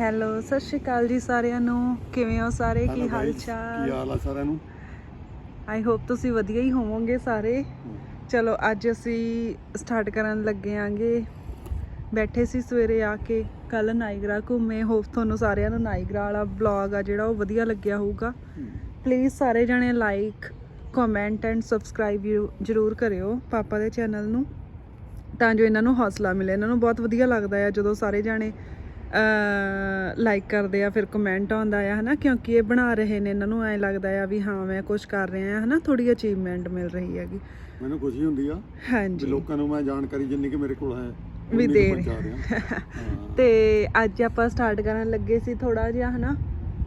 Hello ਸਤਿ ਸ਼੍ਰੀ ਅਕਾਲ ਜੀ ਸਾਰਿਆਂ ਨੂੰ। ਕਿਵੇਂ ਹੋ ਸਾਰੇ? ਕੀ ਹਾਲ guys, ਕੀ ਚਾਲ ਹਾਲ ਆ ਸਾਰਿਆਂ ਨੂੰ? ਆਈ ਹੋਪ ਤੁਸੀਂ ਵਧੀਆ ਹੀ ਹੋਵੋਗੇ ਸਾਰੇ। ਚਲੋ ਅੱਜ ਅਸੀਂ ਸਟਾਰਟ ਕਰਨ ਲੱਗੇ ਆਂਗੇ। ਬੈਠੇ ਸੀ ਸਵੇਰੇ ਆ ਕੇ ਕੱਲ ਨਾਈਗਰਾ ਘੁੰਮੇ। ਹੋਪ ਤੁਹਾਨੂੰ ਸਾਰਿਆਂ ਨੂੰ ਨਾਈਗਰਾ ਵਾਲਾ ਵਲੌਗ ਆ ਜਿਹੜਾ ਉਹ ਵਧੀਆ ਲੱਗਿਆ ਹੋਊਗਾ। ਪਲੀਜ਼ ਸਾਰੇ ਜਣੇ ਲਾਈਕ ਕਮੈਂਟ ਐਂਡ ਸਬਸਕ੍ਰਾਈਬ ਜਰੂਰ ਕਰਿਓ ਪਾਪਾ ਦੇ ਚੈਨਲ ਨੂੰ। ਤਾਂ ਜੋ ਇਹਨਾਂ ਨੂੰ ਹੌਸਲਾ ਮਿਲੇ। ਇਹਨਾਂ ਨੂੰ ਬਹੁਤ ਵਧੀਆ ਲੱਗਦਾ ਆ ਜਦੋਂ ਸਾਰੇ ਜਾਣੇ ਲਾਈਕ ਕਰਦੇ ਆ ਫਿਰ ਕਮੈਂਟ ਆਉਂਦਾ ਆ ਹਨਾ? ਕਿਉਂਕਿ ਇਹ ਬਣਾ ਰਹੇ ਨੇ ਇਹਨਾਂ ਨੂੰ ਐ ਲੱਗਦਾ ਆ ਵੀ ਹਾਂ ਮੈਂ ਕੁਝ ਕਰ ਰਿਹਾ ਆ ਹਨਾ? ਥੋੜੀ ਅਚੀਵਮੈਂਟ ਮਿਲ ਰਹੀ ਹੈਗੀ। ਮੈਨੂੰ ਖੁਸ਼ੀ ਹੁੰਦੀ ਆ ਹਾਂਜੀ। ਲੋਕਾਂ ਨੂੰ ਮੈਂ ਜਾਣਕਾਰੀ ਜਿੰਨੀ ਕਿ ਮੇਰੇ ਕੋਲ ਹੈ ਵੀ ਦੇ। ਤੇ ਅੱਜ ਆਪਾਂ ਸਟਾਰਟ ਕਰਨ ਲੱਗੇ ਸੀ ਥੋੜਾ ਜਿਹਾ ਹਨਾ?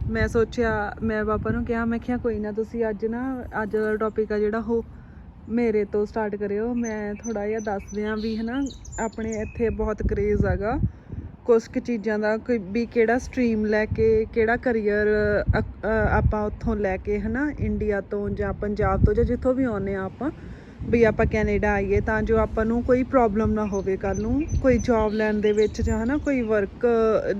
ਮੈਂ ਸੋਚਿਆ ਮੈਂ ਪਾਪਾ ਨੂੰ ਕਿਹਾ ਮੈਂ ਕਿਹਾ ਕੋਈ ਨਾ ਤੁਸੀਂ ਅੱਜ ਨਾ ਅੱਜ ਦਾ ਟੌਪਿਕ ਆ ਜਿਹੜਾ ਉਹ ਮੇਰੇ ਤੋਂ ਸਟਾਰਟ ਕਰਿਓ। ਮੈਂ ਥੋੜਾ ਜਿਹਾ ਦੱਸ ਦਿਆਂ ਵੀ ਹਨਾ? ਆਪਣੇ ਇੱਥੇ ਬਹੁਤ ਕਰੇਜ਼ ਹੈਗਾ। ਕੁਝ ਕੁ ਚੀਜ਼ਾਂ ਦਾ ਕੋਈ ਵੀ ਕਿਹੜਾ ਸਟਰੀਮ ਲੈ ਕੇ ਕਿਹੜਾ ਕਰੀਅਰ ਆਪਾਂ ਉੱਥੋਂ ਲੈ ਕੇ ਹਨਾ ਇੰਡੀਆ ਤੋਂ ਜਾਂ ਪੰਜਾਬ ਤੋਂ ਜਾਂ ਜਿੱਥੋਂ ਵੀ ਆਉਂਦੇ ਆ ਆਪਾਂ ਵੀ ਆਪਾਂ ਕੈਨੇਡਾ ਆਈਏ ਤਾਂ ਜੋ ਆਪਾਂ ਨੂੰ ਕੋਈ ਪ੍ਰੋਬਲਮ ਨਾ ਹੋਵੇ ਕੱਲ ਨੂੰ ਕੋਈ ਜੌਬ ਲੈਣ ਦੇ ਵਿੱਚ ਜਾਂ ਹਨਾ ਕੋਈ ਵਰਕ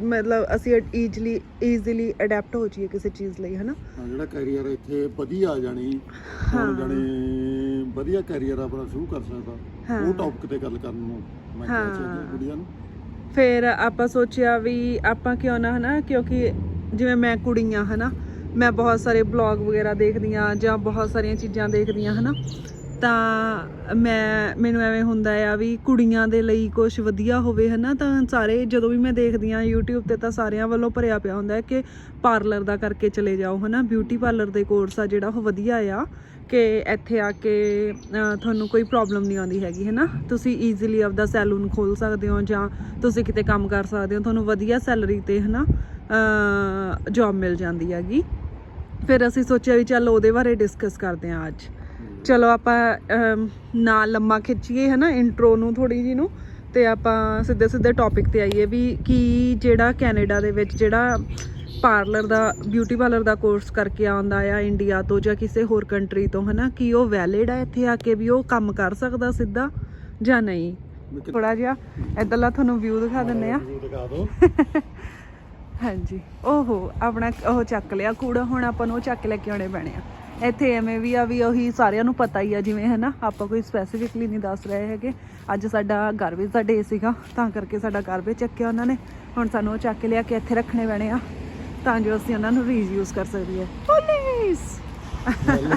ਮਤਲਬ ਅਸੀਂ ਈਜ਼ਲੀ ਈਜ਼ੀਲੀ ਅਡੈਪਟ ਹੋ ਜਾਈਏ ਕਿਸੇ ਚੀਜ਼ ਲਈ ਹਨਾ ਹਾਂ, ਜਿਹੜਾ ਕੈਰੀਅਰ ਇੱਥੇ ਵਧੀਆ ਜਾਣੀ ਹੁਣ ਜਾਣੀ ਵਧੀਆ ਕੈਰੀਅਰ ਆਪਣਾ ਸ਼ੁਰੂ ਕਰ ਸਕਦਾ ਹਾਂ। ਉਹ ਟੌਪਿਕ ਤੇ ਗੱਲ ਕਰਨ ਨੂੰ ਮੈਂ ਹਾਂ। ਚਾਹੀਦੀ ਕੁੜੀਆਂ ਨੂੰ ਫਿਰ ਆਪਾਂ ਸੋਚਿਆ ਵੀ ਆਪਾਂ ਕਿਉਂ ਨਾ, ਹਨਾ, ਕਿਉਂਕਿ ਜਿਵੇਂ ਮੈਂ ਕੁੜੀਆਂ, ਹਨਾ, ਮੈਂ ਬਹੁਤ ਸਾਰੇ ਬਲੌਗ ਵਗੈਰਾ ਦੇਖਦੀ ਆ ਜਾਂ ਬਹੁਤ ਸਾਰੀਆਂ ਚੀਜ਼ਾਂ ਦੇਖਦੀ ਆ ਹਨਾ, ਤਾਂ ਮੈਂ, ਮੈਨੂੰ ਐਵੇਂ ਹੁੰਦਾ ਆ ਵੀ ਕੁੜੀਆਂ ਦੇ ਲਈ ਕੁਝ ਵਧੀਆ ਹੋਵੇ, ਹਨਾ, ਤਾਂ ਸਾਰੇ ਜਦੋਂ ਵੀ ਮੈਂ ਦੇਖਦੀ ਆ YouTube ਤੇ ਤਾਂ ਸਾਰਿਆਂ ਵੱਲੋਂ ਭਰਿਆ ਪਿਆ ਹੁੰਦਾ ਕਿ ਪਾਰਲਰ ਦਾ ਕਰਕੇ ਚਲੇ ਜਾਓ, ਹਨਾ ਬਿਊਟੀ ਪਾਰਲਰ ਦੇ ਕੋਰਸ ਆ ਜਿਹੜਾ ਉਹ ਵਧੀਆ ਆ। ਕਿ ਇੱਥੇ ਆ ਕੇ ਤੁਹਾਨੂੰ ਕੋਈ ਪ੍ਰੋਬਲਮ ਨਹੀਂ ਆਉਂਦੀ ਹੈਗੀ ਹੈ ਨਾ ਤੁਸੀਂ ਈਜ਼ੀਲੀ ਆਪਦਾ ਸੈਲੂਨ ਖੋਲ ਸਕਦੇ ਹੋ ਜਾਂ ਤੁਸੀਂ ਕਿਤੇ ਕੰਮ ਕਰ ਸਕਦੇ ਹੋ ਤੁਹਾਨੂੰ ਵਧੀਆ ਸੈਲਰੀ ਤੇ ਹੈ ਨਾ ਜੌਬ ਮਿਲ ਜਾਂਦੀ ਹੈਗੀ। ਫਿਰ ਅਸੀਂ ਸੋਚਿਆ ਵੀ ਚੱਲ ਉਹਦੇ ਬਾਰੇ ਡਿਸਕਸ ਕਰਦੇ ਹਾਂ ਅੱਜ। ਚਲੋ ਆਪਾਂ ਨਾ ਲੰਮਾ ਖਿੱਚੀਏ ਹੈ ਨਾ ਇੰਟਰੋ ਨੂੰ ਥੋੜੀ ਜੀ ਨੂੰ ਤੇ ਆਪਾਂ ਸਿੱਧੇ ਸਿੱਧੇ ਟੌਪਿਕ ਤੇ ਆਈਏ ਵੀ ਕੀ ਜਿਹੜਾ ਕੈਨੇਡਾ ਦੇ ਵਿੱਚ ਜਿਹੜਾ ਪਾਰਲਰ ਦਾ ਬਿਊਟੀ ਪਾਰਲਰ ਦਾ ਕੋਰਸ ਕਰਕੇ ਆਉਂਦਾ ਆ ਇੰਡੀਆ ਤੋਂ ਜਾਂ ਕਿਸੇ ਹੋਰ ਕੰਟਰੀ ਤੋਂ ਹਨਾ? ਕੀ ਉਹ ਵੈਲਿਡ ਆ ਇੱਥੇ ਆ ਕੇ ਵੀ ਉਹ ਕੰਮ ਕਰ ਸਕਦਾ ਸਿੱਧਾ ਜਾਂ ਨਹੀਂ? ਥੋੜਾ ਜਿਹਾ ਇਧਰਲਾ ਤੁਹਾਨੂੰ ਵਿਊ ਦਿਖਾ ਦਿੰਨੇ ਆ। ਦਿਖਾ ਦਿਓ। ਹਾਂਜੀ। ਓਹੋ ਆਪਣਾ ਉਹ ਚੱਕ ਲਿਆ ਕੂੜਾ ਹੁਣ ਆਪਾਂ ਨੂੰ ਉਹ ਚੱਕ ਲੈ ਕੇ ਆਉਣੇ ਪੈਣੇ ਆ। ਇੱਥੇ ਐਵੇਂ ਵੀ ਆ ਵੀ ਉਹੀ ਸਾਰਿਆਂ ਨੂੰ ਪਤਾ ਹੀ ਆ ਜਿਵੇਂ ਹੈ ਨਾ ਆਪਾਂ ਕੋਈ ਸਪੈਸੀਫਿਕਲੀ ਨਹੀਂ ਦੱਸ ਰਹੇ ਹੈਗੇ। ਅੱਜ ਸਾਡਾ ਗਾਰਬੇਜ ਦਾ ਡੇ ਸੀਗਾ ਤਾਂ ਕਰਕੇ ਸਾਡਾ ਗਾਰਬੇਜ ਚੱਕਿਆ ਉਹਨਾਂ ਨੇ। ਹੁਣ ਸਾਨੂੰ ਉਹ ਚੱਕ ਕੇ ਲਿਆ ਕੇ ਇੱਥੇ ਰੱਖਣੇ ਪੈਣੇ ਆ। ਤਾਂ ਜੋ ਅਸੀਂ ਉਹਨਾਂ ਨੂੰ ਰੀਯੂਜ਼ ਕਰ ਸਕੀਏ। ਪੁਲਿਸ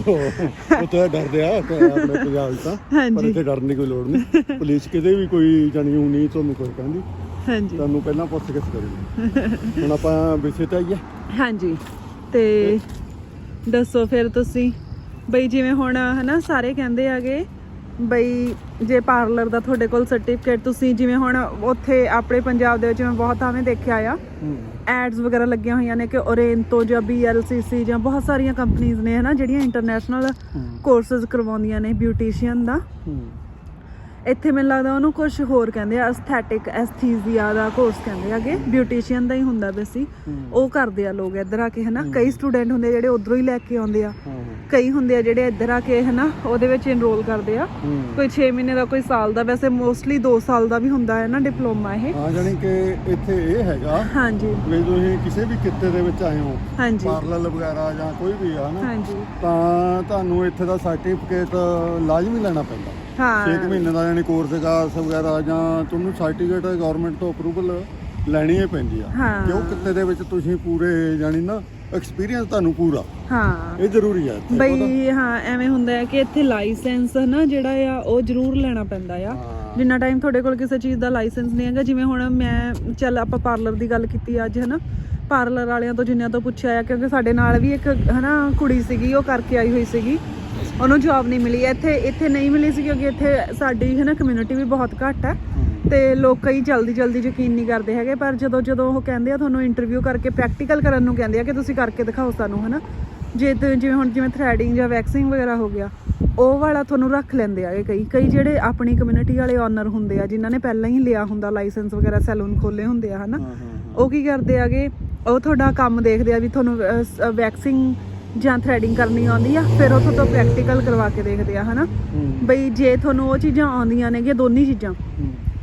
ਉਹ ਤਾਂ ਡਰਦੇ ਆ ਆਪਣੇ ਪੰਜਾਬ 'ਚ ਤਾਂ ਪਰ ਹਾਂਜੀ। ਇੱਥੇ ਡਰਨ ਦੀ ਕੋਈ ਲੋੜ ਨਹੀਂ। ਪੁਲਿਸ ਕਿਤੇ ਵੀ ਕੋਈ ਜਾਣੀ ਉਹ ਨਹੀਂ ਤੁਹਾਨੂੰ ਕੋਈ ਕਹਿੰਦੀ। ਹਾਂਜੀ। ਤੁਹਾਨੂੰ ਪਹਿਲਾਂ ਪੁੱਛ ਗਿੱਛ ਕਰੂਗੀ ਹੁਣ ਆਪਾਂ ਵਿਸ਼ੇ ਤੇ ਆਈਏ। ਹਾਂਜੀ। ਤੇ ਦੱਸੋ ਫਿਰ ਤੁਸੀਂ ਬਈ ਜਿਵੇਂ ਹੁਣ ਹਨਾ ਸਾਰੇ ਕਹਿੰਦੇ ਆਗੇ ਬਈ ਜੇ ਪਾਰਲਰ ਦਾ ਤੁਹਾਡੇ ਕੋਲ ਸਰਟੀਫਿਕੇਟ ਤੁਸੀਂ ਜਿਵੇਂ ਹੁਣ ਉੱਥੇ ਆਪਣੇ ਪੰਜਾਬ ਦੇ ਵਿੱਚ ਮੈਂ ਬਹੁਤ ਆਵੇਂ ਦੇਖਿਆ ਆ। ਐਡਸ ਵਗੈਰਾ ਲੱਗੀਆਂ ਹੋਈਆਂ ਨੇ ਕਿ ਓਰੇਂਤੋ ਜਾਂ BLCC ਜਾਂ ਬਹੁਤ ਸਾਰੀਆਂ ਕੰਪਨੀਆਂ ਨੇ ਹਨਾ ਜਿਹੜੀਆਂ ਇੰਟਰਨੈਸ਼ਨਲ ਕੋਰਸਸ ਕਰਵਾਉਂਦੀਆਂ ਨੇ ਬਿਊਟੀਸ਼ੀਅਨ ਦਾ। ਇੱਥੇ ਮੈਨੂੰ ਲੱਗਦਾ ਉਹਨੂੰ ਕੁਝ ਹੋਰ ਕਹਿੰਦੇ ਆ ਐਸਥੈਟਿਕ ਐਸਥੀਜ਼ੀਆ ਦਾ ਕੋਰਸ ਕਹਿੰਦੇ ਆਗੇ ਬਿਊਟੀਸ਼ੀਅਨ ਦਾ ਹੀ ਹੁੰਦਾ ਬੇਸੀ ਉਹ ਕਰਦੇ ਆ ਲੋਕ ਇੱਧਰ ਆ ਕੇ ਹਨਾ? ਕਈ ਸਟੂਡੈਂਟ ਹੁੰਦੇ ਜਿਹੜੇ ਉਧਰੋਂ ਹੀ ਲੈ ਕੇ ਆਉਂਦੇ ਆ। ਕਈ ਹੁੰਦੇ ਆ ਜਿਹੜੇ ਇੱਧਰ ਆ ਕੇ ਹਨਾ? ਉਹਦੇ ਵਿੱਚ ਇਨਰੋਲ ਕਰਦੇ ਆ। ਕੋਈ 6 ਮਹੀਨੇ ਦਾ ਕੋਈ ਸਾਲ ਦਾ ਵੈਸੇ ਮੋਸਟਲੀ 2 ਸਾਲ ਦਾ ਵੀ ਹੁੰਦਾ ਹੈ ਨਾ ਡਿਪਲੋਮਾ ਇਹ। ਹਾਂ ਜਾਣੀ ਕਿ ਇੱਥੇ ਇਹ ਹੈਗਾ ਹਾਂਜੀ। ਵੀ ਤੁਸੀਂ ਕਿਸੇ ਵੀ ਕਿੱਤੇ ਦੇ ਵਿੱਚ ਆਏ ਹੋ ਹਾਂਜੀ। ਪਾਰਲਰ ਵਗੈਰਾ ਜਾਂ ਕੋਈ ਵੀ ਆ ਨਾ ਹਾਂਜੀ। ਤਾਂ ਤੁਹਾਨੂੰ ਇੱਥੇ ਦਾ ਸਰਟੀਫਿਕੇਟ ਲਾਜ਼ਮੀ ਲੈਣਾ ਪੈਂਦਾ। 6 ਹਾਂ ਮਹੀਨੇ ਦਾ ਯਾਨੀ ਕੋਰਸ ਕਾਸ ਵਗੈਰਾ ਜਾਂ ਤੁਹਾਨੂੰ ਸਰਟੀਫਿਕੇਟ ਗਵਰਨਮੈਂਟ ਤੋਂ ਅਪਰੂਵਲ ਲੈਣੀ ਹੀ ਪੈਂਦੀ ਆ। ਹਾਂ। ਕਿਉਂ? ਕਿੱਤੇ ਦੇ ਵਿੱਚ ਤੁਸੀਂ ਪੂਰੇ ਜਾਨੀ ਨਾ ਐਕਸਪੀਰੀਅੰਸ ਤੁਹਾਨੂੰ ਪੂਰਾ। ਹਾਂ। ਇਹ ਜ਼ਰੂਰੀ ਆ ਇੱਥੇ ਬਈ ਹਾਂ ਐਵੇਂ ਹੁੰਦਾ ਹੈ ਕਿ ਇੱਥੇ ਲਾਇਸੈਂਸ ਨਾ ਜਿਹੜਾ ਆ ਉਹ ਜ਼ਰੂਰ ਲੈਣਾ ਪੈਂਦਾ ਆ। ਹਾਂ। ਜਿੰਨਾ ਟਾਈਮ ਤੁਹਾਡੇ ਕੋਲ ਕਿਸੇ ਚੀਜ਼ ਦਾ ਲਾਇਸੈਂਸ ਨਹੀਂ ਹੈਗਾ ਜਿਵੇਂ ਹੁਣ ਮੈਂ ਚੱਲ ਆਪਾਂ ਪਾਰਲਰ ਦੀ ਗੱਲ ਕੀਤੀ ਅੱਜ ਹਨਾ? ਪਾਰਲਰ ਵਾਲਿਆਂ ਤੋਂ ਜਿੰਨਿਆਂ ਤੋਂ ਪੁੱਛਿਆ ਆ ਕਿਉਂਕਿ ਸਾਡੇ ਨਾਲ ਵੀ ਇੱਕ ਹਨਾ ਕੁੜੀ ਸੀਗੀ ਉਹ ਕਰਕੇ ਆਈ ਹੋਈ ਸੀਗੀ। ਉਹਨੂੰ ਜੌਬ ਨਹੀਂ ਮਿਲੀ। ਇੱਥੇ ਇੱਥੇ ਨਹੀਂ ਮਿਲੀ ਸੀ ਕਿਉਂਕਿ ਇੱਥੇ ਸਾਡੀ ਹਨਾ ਕਮਿਊਨਿਟੀ ਵੀ ਬਹੁਤ ਘੱਟ ਹੈ। ਤੇ ਲੋਕ ਕਈ ਜਲਦੀ ਜਲਦੀ ਯਕੀਨ ਨਹੀਂ ਕਰਦੇ ਹੈਗੇ ਪਰ ਜਦੋਂ ਜਦੋਂ ਉਹ ਕਹਿੰਦੇ ਆ ਤੁਹਾਨੂੰ ਇੰਟਰਵਿਊ ਕਰਕੇ ਪ੍ਰੈਕਟੀਕਲ ਕਰਨ ਨੂੰ ਕਹਿੰਦੇ ਆ ਕਿ ਤੁਸੀਂ ਕਰਕੇ ਦਿਖਾਓ ਸਾਨੂੰ ਹਨਾ ਜੇ ਤੇ ਜਿਵੇਂ ਹੁਣ ਜਿਵੇਂ ਥ੍ਰੈਡਿੰਗ ਜਾਂ ਵੈਕਸਿੰਗ ਵਗੈਰਾ ਹੋ ਗਿਆ ਉਹ ਵਾਲਾ ਤੁਹਾਨੂੰ ਰੱਖ ਲੈਂਦੇ ਆਗੇ ਕਈ। ਕਈ ਜਿਹੜੇ ਆਪਣੀ ਕਮਿਊਨਿਟੀ ਵਾਲੇ ਓਨਰ ਹੁੰਦੇ ਆ ਜਿਨ੍ਹਾਂ ਨੇ ਪਹਿਲਾਂ ਹੀ ਲਿਆ ਹੁੰਦਾ ਲਾਇਸੈਂਸ ਵਗੈਰਾ ਸੈਲੂਨ ਖੋਲੇ ਹੁੰਦੇ ਆ ਹਨਾ ਹਾਂ ਹਾਂ ਉਹ ਕੀ ਕਰਦੇ ਆਗੇ ਉਹ ਤੁਹਾਡਾ ਕੰਮ ਦੇਖਦੇ ਆ ਵੀ ਤੁਹਾਨੂੰ ਵੈਕਸਿੰਗ ਜਾਂ ਥ੍ਰੈਡਿੰਗ ਕਰਨੀ ਆਉਂਦੀ ਆ ਫਿਰ ਉਹ ਤੋਂ ਪ੍ਰੈਕਟੀਕਲ ਕਰਵਾ ਕੇ ਦੇਖਦੇ ਆ ਹਨਾ? ਬਈ ਜੇ ਤੁਹਾਨੂੰ ਉਹ ਚੀਜ਼ਾਂ ਆਉਂਦੀਆਂ ਨੇਗੀਆਂ ਦੋਨੀ ਚੀਜ਼ਾਂ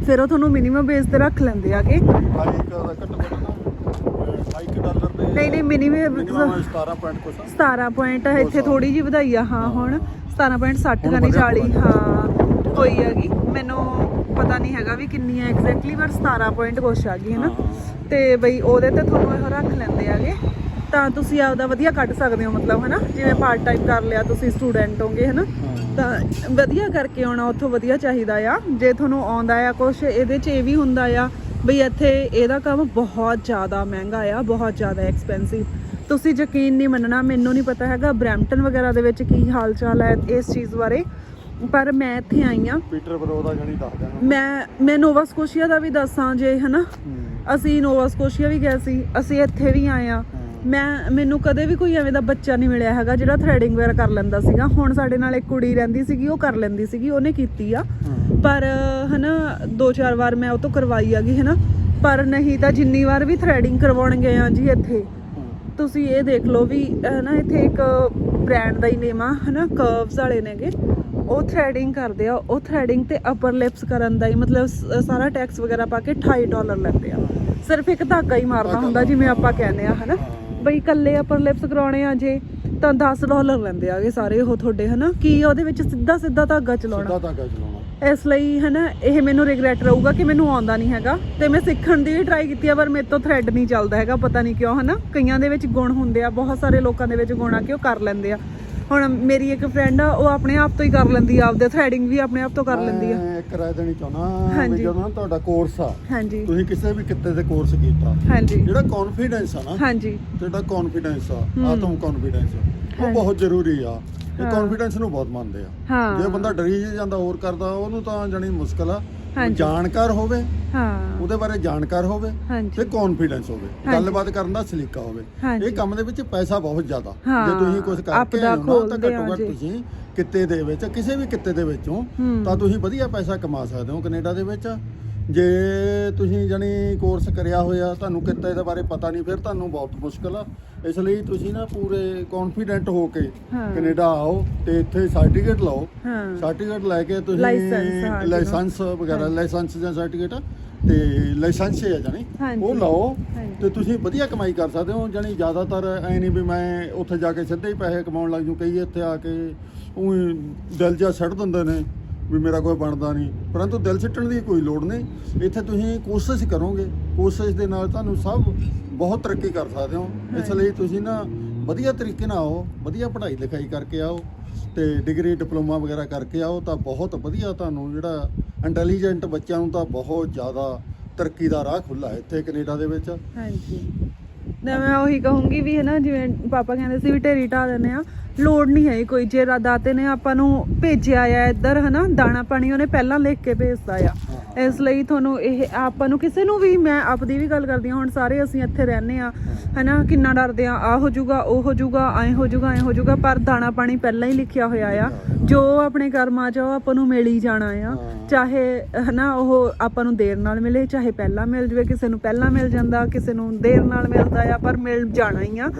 ਫਿਰ ਉਹ ਤੁਹਾਨੂੰ ਮਿਨੀਮਮ ਬੇਸ ਤੇ ਰੱਖ ਲੈਂਦੇ ਆਗੇ। ਹਾਈ ਇੱਕ ਦਾ ਘੱਟ ਘੱਟ ਨਾ ਮਿਨੀ ਮਿਨੀਮਮ 17 ਪੁਆਇੰਟ ਕੁਛ ਆ। 17 ਪੁਆਇੰਟ ਇੱਥੇ। ਥੋੜੀ ਜਿਹੀ ਵਧਾਈ ਆ ਹਾਂ ਹੁਣ 17.60 ਹੁਣ ਕਨੀ ਵਧਿਆ 40 ਥੋੜ੍ਹਾ ਹਾਂ ਹੋਈ ਹੈਗੀ ਮੈਨੂੰ ਪਤਾ ਨਹੀਂ ਹੈਗਾ ਵੀ ਕਿੰਨੀ ਹੈ ਐਗਜ਼ੈਕਟਲੀ ਪਰ 17 ਪੁਆਇੰਟ ਕੁਛ ਆ ਗਈ ਹੈ। ਨਾ। ਤੇ ਬਈ ਉਹਦੇ ਤੇ ਤੁਹਾਨੂੰ ਇਹ ਰੱਖ ਲੈਂਦੇ ਆਗੇ। ਤਾਂ ਤੁਸੀਂ ਆਪਦਾ ਵਧੀਆ ਕੱਢ ਸਕਦੇ ਹੋ ਮਤਲਬ ਹਨਾ? ਜਿਵੇਂ ਪਾਰਟ ਟਾਈਮ ਕਰ ਲਿਆ ਤੁਸੀਂ ਸਟੂਡੈਂਟ ਹੋਗੇ ਹਨਾ? ਤਾਂ ਵਧੀਆ ਕਰਕੇ ਆਉਣਾ ਉੱਥੋਂ ਵਧੀਆ ਚਾਹੀਦਾ ਆ। ਜੇ ਤੁਹਾਨੂੰ ਆਉਂਦਾ ਆ ਕੁਝ ਇਹਦੇ 'ਚ ਇਹ ਵੀ ਹੁੰਦਾ ਆ ਬਈ ਇੱਥੇ ਇਹਦਾ ਕੰਮ ਬਹੁਤ ਜ਼ਿਆਦਾ ਮਹਿੰਗਾ ਆ ਬਹੁਤ ਜ਼ਿਆਦਾ ਐਕਸਪੈਂਸਿਵ ਤੁਸੀਂ ਯਕੀਨ ਨਹੀਂ ਮੰਨਣਾ ਮੈਨੂੰ ਨਹੀਂ ਪਤਾ ਹੈਗਾ ਬ੍ਰੈਂਪਟਨ ਵਗੈਰਾ ਦੇ ਵਿੱਚ ਕੀ ਹਾਲ ਚਾਲ ਹੈ ਇਸ ਚੀਜ਼ ਬਾਰੇ। ਪਰ ਮੈਂ ਇੱਥੇ ਆਈ ਆ ਪੀਟਰ ਬਰੋ ਦਾ ਜਣੀ ਦੱਸ ਦੇਣਾ ਮੈਂ ਮੈਂ ਨੋਵਾ ਸਕੋਸ਼ੀਆ ਦਾ ਵੀ ਦੱਸਾਂ ਜੇ ਹਨਾ? ਅਸੀਂ ਨੋਵਾ ਸਕੋਸ਼ੀਆ ਵੀ ਗਏ ਸੀ ਅਸੀਂ ਇੱਥੇ ਵੀ ਆਏ ਆ ਮੈਂ ਮੈਨੂੰ ਕਦੇ ਵੀ ਕੋਈ ਐਵੇਂ ਦਾ ਬੱਚਾ ਨਹੀਂ ਮਿਲਿਆ ਹੈਗਾ ਜਿਹੜਾ ਥ੍ਰੈਡਿੰਗ ਵਗੈਰਾ ਕਰ ਲੈਂਦਾ ਸੀਗਾ। ਹੁਣ ਸਾਡੇ ਨਾਲ ਇੱਕ ਕੁੜੀ ਰਹਿੰਦੀ ਸੀਗੀ ਉਹ ਕਰ ਲੈਂਦੀ ਸੀਗੀ ਉਹਨੇ ਕੀਤੀ ਆ। ਪਰ ਹਨਾ ਦੋ ਚਾਰ ਵਾਰ ਮੈਂ ਉਹ ਤੋਂ ਕਰਵਾਈ ਆਗੀ ਹਨਾ। ਪਰ ਨਹੀਂ ਤਾਂ ਜਿੰਨੀ ਵਾਰ ਵੀ ਥ੍ਰੈਡਿੰਗ ਕਰਵਾਉਣ ਗਏ ਆ ਜੀ ਇੱਥੇ ਤੁਸੀਂ ਇਹ ਦੇਖ ਲਓ ਵੀ ਹਨਾ ਇੱਥੇ ਇੱਕ ਬ੍ਰਾਂਡ ਦਾ ਹੀ ਨੇਮ ਆ ਹਨਾ ਕਰਵਸ ਵਾਲੇ ਨੇਗੇ ਉਹ ਥ੍ਰੈਡਿੰਗ ਕਰਦੇ ਆ ਉਹ ਥ੍ਰੈਡਿੰਗ ਤੇ ਅਪਰ ਲਿਪਸ ਕਰਨ ਦਾ ਹੀ ਮਤਲਬ ਸਾਰਾ ਟੈਕਸ ਵਗੈਰਾ ਪਾ ਕੇ 28 ਡਾਲਰ ਲੈਂਦੇ ਆ। ਸਿਰਫ ਇੱਕ ਧਾਗਾ ਹੀ ਮਾਰਨਾ ਹੁੰਦਾ ਜਿਵੇਂ ਆਪਾਂ ਕਹਿੰਦੇ ਆ ਹਨਾ। ਬਈ ਇਕੱਲੇ ਅਪਰ ਲਿਪਸ ਕਰਾਉਣੇ ਆ ਜੇ ਤਾਂ 10 ਡਾਲਰ ਲੈਂਦੇ ਆਗੇ ਸਾਰੇ ਉਹ ਤੁਹਾਡੇ ਹਨਾ? ਕੀ ਉਹਦੇ ਵਿੱਚ ਸਿੱਧਾ ਸਿੱਧਾ ਧਾਗਾ ਚਲਾਉਣਾ? ਸਿੱਧਾ ਤਾਂ ਚਲਾਉਣਾ। ਇਸ ਲਈ ਹਨਾ ਇਹ ਮੈਨੂੰ ਰਿਗਰੈਟ ਰਹੂਗਾ ਕਿ ਮੈਨੂੰ ਆਉਂਦਾ ਨਹੀਂ ਹੈਗਾ। ਤੇ ਮੈਂ ਸਿੱਖਣ ਦੀ ਵੀ ਟਰਾਈ ਕੀਤੀ ਆ ਪਰ ਮੇਰੇ ਤੋਂ ਥ੍ਰੈਡ ਨਹੀਂ ਚੱਲਦਾ ਹੈਗਾ ਪਤਾ ਨਹੀਂ ਕਿਉਂ ਹਨਾ? ਕਈਆਂ ਦੇ ਵਿੱਚ ਗੁਣ ਹੁੰਦੇ ਆ ਬਹੁਤ ਸਾਰੇ ਲੋਕਾਂ ਦੇ ਵਿੱਚ ਗੁਣ ਆ ਕਿ ਉਹ ਕਰ ਲੈਂਦੇ ਆ। ਹੁਣ ਮੇਰੀ ਇੱਕ ਫਰੈਂਡ ਆ ਉਹ ਆਪਣੇ ਆਪ ਤੋਂ ਹੀ ਕਰ ਲੈਂਦੀ ਆ ਆਪਦੇ ਥ੍ਰੈਡਿੰਗ ਵੀ ਆਪਣੇ ਆਪ ਤੋਂ ਕਰ ਲੈਂਦੀ ਆ ਮੈਂ ਇੱਕ ਰਾਏ ਦੇਣੀ ਚਾਹੁੰਦਾ ਵੀ ਹਾਂਜੀ। ਜਦੋਂ ਨਾ ਤੁਹਾਡਾ ਕੋਰਸ ਆ ਹਾਂਜੀ ਤੁਸੀਂ ਕਿਸੇ ਵੀ ਕਿੱਤੇ ਤੇ ਕੋਰਸ ਕੀਤਾ ਹਾਂਜੀ ਜਿਹੜਾ ਕੌਨਫੀਡੈਂਸ ਆ ਨਾ ਹਾਂਜੀ ਜਿਹੜਾ ਕੌਨਫੀਡੈਂਸ ਆ। ਆਤਮ ਕੌਨਫੀਡੈਂਸ ਉਹ। ਬਹੁਤ ਜ਼ਰੂਰੀ ਆ ਇਹ ਹਾਂ। ਕੌਨਫੀਡੈਂਸ ਨੂੰ ਬਹੁਤ ਮੰਨਦੇ ਆ ਹਾਂ ਜੇ ਬੰਦਾ ਡਰੀ ਜਾਂਦਾ ਹੋਰ ਕਰਦਾ ਉਹਨੂੰ ਤਾਂ ਜਾਣੀ ਮੁਸ਼ਕਲ ਆ ਹਾਂਜੀ। ਜਾਣਕਾਰ ਹੋਵੇ ਹਾਂ ਉਹਦੇ ਬਾਰੇ ਜਾਣਕਾਰ ਹੋਵੇ ਤੇ ਕੌਨਫੀਡੈਂਸ ਹੋਵੇ ਹਾਂਜੀ। ਗੱਲਬਾਤ ਕਰਨ ਦਾ ਸਲੀਕਾ ਹੋਵੇ ਹਾਂਜੀ। ਇਹ ਕੰਮ ਦੇ ਵਿੱਚ ਪੈਸਾ ਬਹੁਤ ਜ਼ਿਆਦਾ ਹਾਂ, ਜੇ ਤੁਸੀਂ ਕੁਝ ਕਰਕੇ ਆਪਦਾ ਤਾਂ ਖੋਲ੍ਹਦੇ ਘੱਟੋ ਘੱਟ ਜੇ। ਤੁਸੀਂ ਕਿੱਤੇ ਦੇ ਵਿੱਚ ਕਿਸੇ ਵੀ ਕਿੱਤੇ ਦੇ ਵਿੱਚੋਂ ਹੂੰ। ਤਾਂ ਤੁਸੀਂ ਵਧੀਆ ਪੈਸਾ ਕਮਾ ਸਕਦੇ ਹੋ ਕੈਨੇਡਾ ਦੇ ਵਿੱਚ ਜੇ ਤੁਸੀਂ ਜਾਣੀ ਕੋਰਸ ਕਰਿਆ ਹੋਇਆ ਤੁਹਾਨੂੰ ਕਿੱਤੇ ਦੇ ਬਾਰੇ ਪਤਾ ਨਹੀਂ ਫਿਰ ਤੁਹਾਨੂੰ ਬਹੁਤ ਮੁਸ਼ਕਲ ਆ। ਇਸ ਲਈ ਤੁਸੀਂ ਨਾ ਪੂਰੇ ਕੌਨਫੀਡੈਂਟ ਹੋ ਕੇ। ਕੈਨੇਡਾ ਆਓ ਤੇ ਇੱਥੇ ਸਰਟੀਫਿਕੇਟ ਲਓ। ਸਰਟੀਫਿਕੇਟ ਲੈ ਕੇ ਤੁਸੀਂ ਲਾਇਸੈਂਸ, ਵਗੈਰਾ ਲਾਇਸੈਂਸ ਜਾਂ ਸਰਟੀਫਿਕੇਟ ਤੇ ਲਾਇਸੈਂਸ ਹੈ ਜਾਨੀ। ਉਹ ਲਓ। ਤੇ ਤੁਸੀਂ ਵਧੀਆ ਕਮਾਈ ਕਰ ਸਕਦੇ ਹੋ। ਜਾਨੀ ਜ਼ਿਆਦਾਤਰ ਐ ਨਹੀਂ ਵੀ ਮੈਂ ਉੱਥੇ ਜਾ ਕੇ ਸਿੱਧੇ ਹੀ ਪੈਸੇ ਕਮਾਉਣ ਲੱਗ ਜੂ ਕਈ ਇੱਥੇ ਆ ਕੇ ਉਹ ਦਿਲ ਜਿਹਾ ਛੱਡ ਦਿੰਦੇ ਨੇ। ਵੀ ਮੇਰਾ ਕੋਈ ਬਣਦਾ ਨਹੀਂ। ਪਰੰਤੂ ਦਿਲ ਛੱਟਣ ਦੀ ਕੋਈ ਲੋੜ ਨਹੀਂ। ਇੱਥੇ ਤੁਸੀਂ ਕੋਸ਼ਿਸ਼ ਕਰੋਗੇ। ਕੋਸ਼ਿਸ਼ ਦੇ ਨਾਲ ਤੁਹਾਨੂੰ ਸਭ ਬਹੁਤ ਤਰੱਕੀ ਕਰ ਸਕਦੇ ਹੋ। ਇਸ ਲਈ ਤੁਸੀਂ ਨਾ ਵਧੀਆ ਤਰੀਕੇ ਨਾਲ ਆਓ ਵਧੀਆ ਪੜ੍ਹਾਈ ਲਿਖਾਈ ਕਰਕੇ ਆਓ ਤੇ ਡਿਗਰੀ ਡਿਪਲੋਮਾ ਵਗੈਰਾ ਕਰਕੇ ਆਓ ਤਾਂ ਬਹੁਤ ਵਧੀਆ ਤੁਹਾਨੂੰ ਜਿਹੜਾ ਇੰਟੈਲੀਜੈਂਟ ਬੱਚਿਆਂ ਨੂੰ ਤਾਂ ਬਹੁਤ ਜ਼ਿਆਦਾ ਤਰੱਕੀ ਦਾ ਰਾਹ ਖੁੱਲਾ ਹੈ ਇੱਥੇ ਕੈਨੇਡਾ ਦੇ ਵਿੱਚ। ਹਾਂਜੀ। ਨਾ ਮੈਂ ਉਹੀ ਕਹੂੰਗੀ ਵੀ ਹੈ ਨਾ ਜਿਵੇਂ ਪਾਪਾ ਕਹਿੰਦੇ ਸੀ ਵੀ ਢੇਰੀ ਢਾ ਦਿੰਦੇ ਆ ਲੋੜ ਨਹੀਂ ਹੈ ਕੋਈ, ਜੇ ਰਾ- ਦਾਤੇ ਨੇ ਆਪਾਂ ਨੂੰ ਭੇਜਿਆ ਆ ਇੱਧਰ, ਹਨਾ, ਦਾਣਾ ਪਾਣੀ ਉਹਨੇ ਪਹਿਲਾਂ ਲਿਖ ਕੇ ਭੇਜਦਾ ਆ। ਇਸ ਲਈ ਤੁਹਾਨੂੰ ਇਹ ਆਪਾਂ ਨੂੰ ਕਿਸੇ ਨੂੰ ਵੀ ਮੈਂ ਆਪਦੀ ਵੀ ਗੱਲ ਕਰਦੀ ਹਾਂ ਹੁਣ ਸਾਰੇ ਅਸੀਂ ਇੱਥੇ ਰਹਿੰਦੇ ਆ ਹਨਾ ਕਿੰਨਾ ਡਰਦੇ ਆ ਆ ਹੋ ਜਾਊਗਾ ਉਹ ਹੋ ਜਾਊਗਾ ਐ ਹੋ ਜਾਊਗਾ ਐ ਹੋ ਜਾਊਗਾ ਪਰ ਦਾਣਾ ਪਾਣੀ ਪਹਿਲਾਂ ਹੀ ਲਿਖਿਆ ਹੋਇਆ ਆ ਜੋ ਆਪਣੇ ਕਰਮਾਂ 'ਚ ਆ, ਉਹ ਆਪਾਂ ਨੂੰ ਮਿਲ ਹੀ ਜਾਣਾ ਆ। ਚਾਹੇ ਹਨਾ ਉਹ ਆਪਾਂ ਨੂੰ ਦੇਰ ਨਾਲ ਮਿਲੇ ਚਾਹੇ ਪਹਿਲਾਂ ਮਿਲ ਜਵੇ ਕਿਸੇ ਨੂੰ ਪਹਿਲਾਂ ਮਿਲ ਜਾਂਦਾ ਕਿਸੇ ਨੂੰ ਦੇਰ ਨਾਲ ਮਿਲਦਾ ਆ ਪਰ ਮਿਲ ਜਾਣਾ ਹੀ ਆ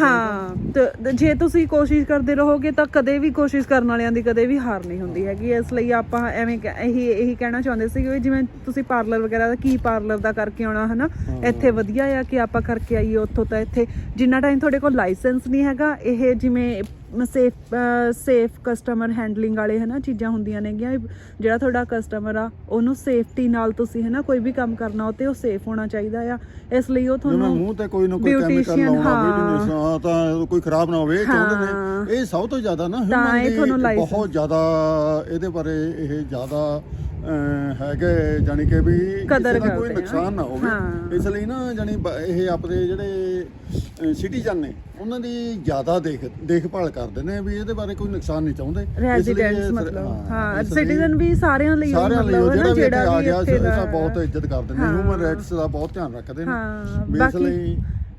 ਹਾਂ ਜੇ ਤੁਸੀਂ ਕੋਸ਼ਿਸ਼ ਕਰਦੇ ਰਹੋਗੇ ਤਾਂ ਕਦੇ ਵੀ ਕੋਸ਼ਿਸ਼ ਕਰਨ ਵਾਲਿਆਂ ਦੀ ਕਦੇ ਵੀ ਹਾਰ ਨਹੀਂ ਹੁੰਦੀ ਹੈਗੀ ਇਸ ਲਈ ਆਪਾਂ ਐਵੇਂ ਇਹੀ ਇਹੀ ਕਹਿਣਾ ਚਾਹੁੰਦੇ ਸੀ ਕਿ ਜਿਵੇਂ ਤੁਸੀਂ ਪਾਰਲਰ ਵਗੈਰਾ ਦਾ ਕੀ ਪਾਰਲਰ ਦਾ ਕਰਕੇ ਆਉਣਾ ਹਨਾ? ਇੱਥੇ ਵਧੀਆ ਆ ਕਿ ਆਪਾਂ ਕਰਕੇ ਆਈਏ ਉੱਥੋਂ ਤਾਂ ਇੱਥੇ। ਜਿੰਨਾ ਟਾਈਮ ਤੁਹਾਡੇ ਕੋਲ ਲਾਇਸੈਂਸ ਨਹੀਂ ਹੈਗਾ ਇਹ ਜਿਵੇਂ ਸੇਫ ਸੇਫ ਕਸਟਮਰ ਹੈਂਡਲਿੰਗ ਵਾਲੇ ਹਨਾ ਚੀਜ਼ਾਂ ਹੁੰਦੀਆਂ ਨੇਗੀਆਂ ਜਿਹੜਾ ਤੁਹਾਡਾ ਕਸਟਮਰ ਆ ਉਹਨੂੰ ਸੇਫਟੀ ਨਾਲ ਤੁਸੀਂ ਹਨਾ ਕੋਈ ਵੀ ਕੰਮ ਕਰਨਾ ਉਹ ਤੇ ਉਹ ਸੇਫ ਹੋਣਾ ਚਾਹੀਦਾ ਆ ਇਸ ਲਈ ਉਹ ਤੁਹਾਨੂੰ ਮੂੰਹ ਤੇ ਕੋਈ ਨਾ ਕੋਈ ਕੈਮੀਕਲ beautician, ਲਾਉਣਾ ਹਾਂ। ਵੀ ਹਾਂ ਤਾਂ ਕੋਈ ਖਰਾਬ ਨਾ ਹੋਵੇ ਇਹ ਚਾਹੁੰਦੇ ਹਾਂ। ਨੇ ਇਹ ਸਭ ਤੋਂ ਜ਼ਿਆਦਾ ਨਾ ਤਾਂ human ਇਹ ਦੀ ਤੁਹਾਨੂੰ license- ਬਹੁਤ ਜ਼ਿਆਦਾ ਇਹਦੇ ਬਾਰੇ ਇਹ ਜ਼ਿਆਦਾ ਹੈਗੇ ਜਾਨੀ ਕਿ ਵੀ ਕਿਸੇ ਦਾ ਕੋਈ। ਨੁਕਸਾਨ ਨਾ ਹੋਵੇ। ਇਸ ਲਈ ਨਾ ਜਾਨੀ ਇਹ ਆਪਣੇ ਜਿਹੜੇ ਸਿਟੀਜ਼ਨ ਨੇ ਉਹਨਾਂ ਦੀ ਜ਼ਿਆਦਾ ਦੇਖ ਦੇਖਭਾਲ ਕਰਦੇ ਨੇ ਵੀ ਇਹਦੇ ਬਾਰੇ ਕੋਈ ਨੁਕਸਾਨ ਨਹੀਂ ਚਾਹੁੰਦੇ ਰੈਜ਼ੀਡੈਂਟਸ ਮਤਲਬ ਹਾਂ ਸਿਟੀਜ਼ਨ ਵੀ ਸਾਰਿਆਂ ਲਈ ਸਾਰਿਆਂ ਲਈ ਜਿਹੜਾ ਵੀ ਇੱਥੇ ਆ ਗਿਆ ਬਹੁਤ ਇੱਜ਼ਤ ਕਰਦੇ ਨੇ। ਹਿਊਮਨ ਰਾਈਟਸ ਦਾ ਬਹੁਤ ਧਿਆਨ ਰੱਖਦੇ ਨੇ ਹਾਂ ਬਾਕੀ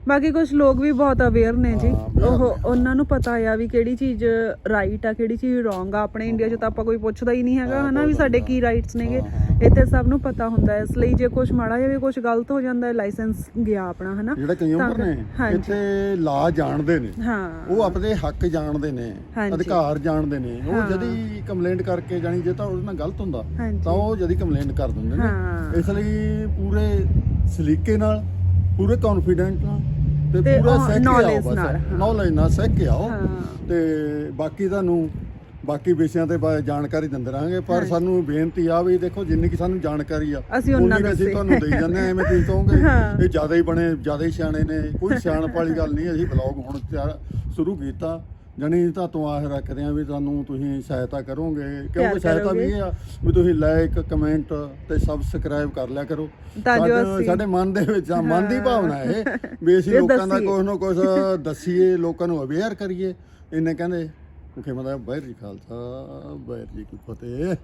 ਬਾਕੀ ਕੁਝ ਲੋਕ ਵੀ ਬਹੁਤ ਅਵੇਅਰ ਨੇ ਜੀ ਉਹ। ਉਹਨਾਂ ਨੂੰ ਪਤਾ ਆ ਵੀ ਕਿਹੜੀ ਚੀਜ਼ ਰਾਈਟ ਆ ਕਿਹੜੀ ਚੀਜ਼ ਰੋਂਗ ਆ ਆਪਣੇ ਇੰਡੀਆ 'ਚ ਤਾਂ ਆਪਾਂ ਕੋਈ ਪੁੱਛਦਾ ਹੀ ਨਹੀਂ ਹੈਗਾ ਹਨਾ ਵੀ ਸਾਡੇ। ਕੀ ਰਾਈਟਸ ਨੇਗੇ। ਇੱਥੇ ਸਭ ਨੂੰ ਪਤਾ ਹੁੰਦਾ ਇਸ ਲਈ ਜੇ ਕੁਝ ਮਾੜਾ ਵੀ ਕੁਝ ਗਲਤ ਹੋ ਜਾਂਦਾ ਹੈ ਲਾਇਸੈਂਸ ਗਿਆ ਆਪਣਾ ਹਨਾ ਜਿਹੜੇ ਕਈ ਉਮਰ ਨੇ। ਇੱਥੇ ਲਾ ਜਾਣਦੇ ਨੇ ਹਾਂ ਉਹ ਆਪਣੇ ਹੱਕ ਜਾਣਦੇ ਨੇ। ਅਧਿਕਾਰ ਜਾਣਦੇ ਨੇ। ਉਹ ਜਦੀ ਕੰਪਲੇਂਟ ਕਰਕੇ ਜਾਣੀ ਜੇ ਤਾਂ ਉਹਦੇ ਨਾਲ ਗਲਤ ਹੁੰਦਾ। ਤਾਂ ਉਹ ਜਦੀ ਕੰਪਲੇਂਟ ਕਰ ਦਿੰਦੇ। ਨੇ ਇਸ ਲਈ ਪੂਰੇ ਸਲੀਕੇ ਨਾਲ ਪੂਰੇ ਕੌਨਫੀਡੈਂਟ ਨਾਲ ਤੇ ਤੇ ਪੂਰਾ ਉਹ ਕੇ ਆਓ knowledge ਨਾਲ, ਬਸ ਹਾਂ। ਨੌਲੇਜ ਨਾਲ ਕੇ ਆਓ ਹਾਂ ਤੇ ਬਾਕੀ ਤੁਹਾਨੂੰ ਬਾਕੀ ਵਿਸ਼ਿਆਂ ਤੇ ਬਾ- ਜਾਣਕਾਰੀ ਦਿੰਦੇ ਰਹਾਂਗੇ ਪਰ। ਸਾਨੂੰ ਬੇਨਤੀ ਆ ਵੀ ਦੇਖੋ ਜਿੰਨੀ ਕਿ ਸਾਨੂੰ ਜਾਣਕਾਰੀ ਆ ਅਸੀਂ ਉਹਨਾਂ ਉਨੀ ਕੁ ਅਸੀਂ ਦੱਸੇ। ਤੁਹਾਨੂੰ ਦੇਈ ਜਾਂਦੇ ਐਵੇਂ ਤੁਸੀਂ ਕਹੋਗੇ। ਇਹ ਜ਼ਿਆਦਾ ਹੀ ਬਣੇ ਜ਼ਿਆਦਾ ਹੀ ਸਿਆਣੇ ਨੇ ਕੋਈ ਸਿਆਣਪ ਵਾਲੀ ਗੱਲ ਨਹੀਂ ਅਸੀਂ ਬਲੌਗ ਹੁਣ ਤਿਆਰ ਸ਼ੁਰੂ ਕੀਤਾ ਜਣੀ ਤਾਂ ਤੋਂ ਆਹ ਰੱਖਦੇ ਆ ਵੀ ਤੁਹਾਨੂੰ ਤੁਸੀਂ ਸਹਾਇਤਾ ਕਰੋਗੇ ਪਿਆਰ ਕਿਉਂਕਿ ਸਹਾਇਤਾ ਵੀ ਕਰੋਗੇ। ਇਹ ਆ ਵੀ ਤੁਸੀਂ ਲਾਈਕ ਕਮੈਂਟ ਤੇ ਸਬਸਕ੍ਰਾਈਬ ਕਰ ਲਿਆ ਕਰੋ ਤਾਂ ਜੋ ਸਾਡੇ- ਅਸੀਂ- ਸਾਡੇ ਮਨ ਦੇ ਵਿੱਚ ਆ ਮਨ ਦੀ ਹਾਂ। ਭਾਵਨਾ ਇਹ ਵੀ ਅਸੀਂ ਇਹ ਲੋਕਾਂ ਦਾ ਦੱਸੀਏ। ਕੁਝ ਨਾ ਕੁਝ ਦੱਸੀਏ ਲੋਕਾਂ ਨੂੰ ਅਵੇਅਰ ਕਰੀਏ ਇਹਨੇ ਕਹਿੰਦੇ ਮੁਖੇ ਮਦਾ ਬੈਰ ਜੀ ਖਾਲਸਾ ਬੈਰ ਜੀ ਕੀ ਫਤਿਹ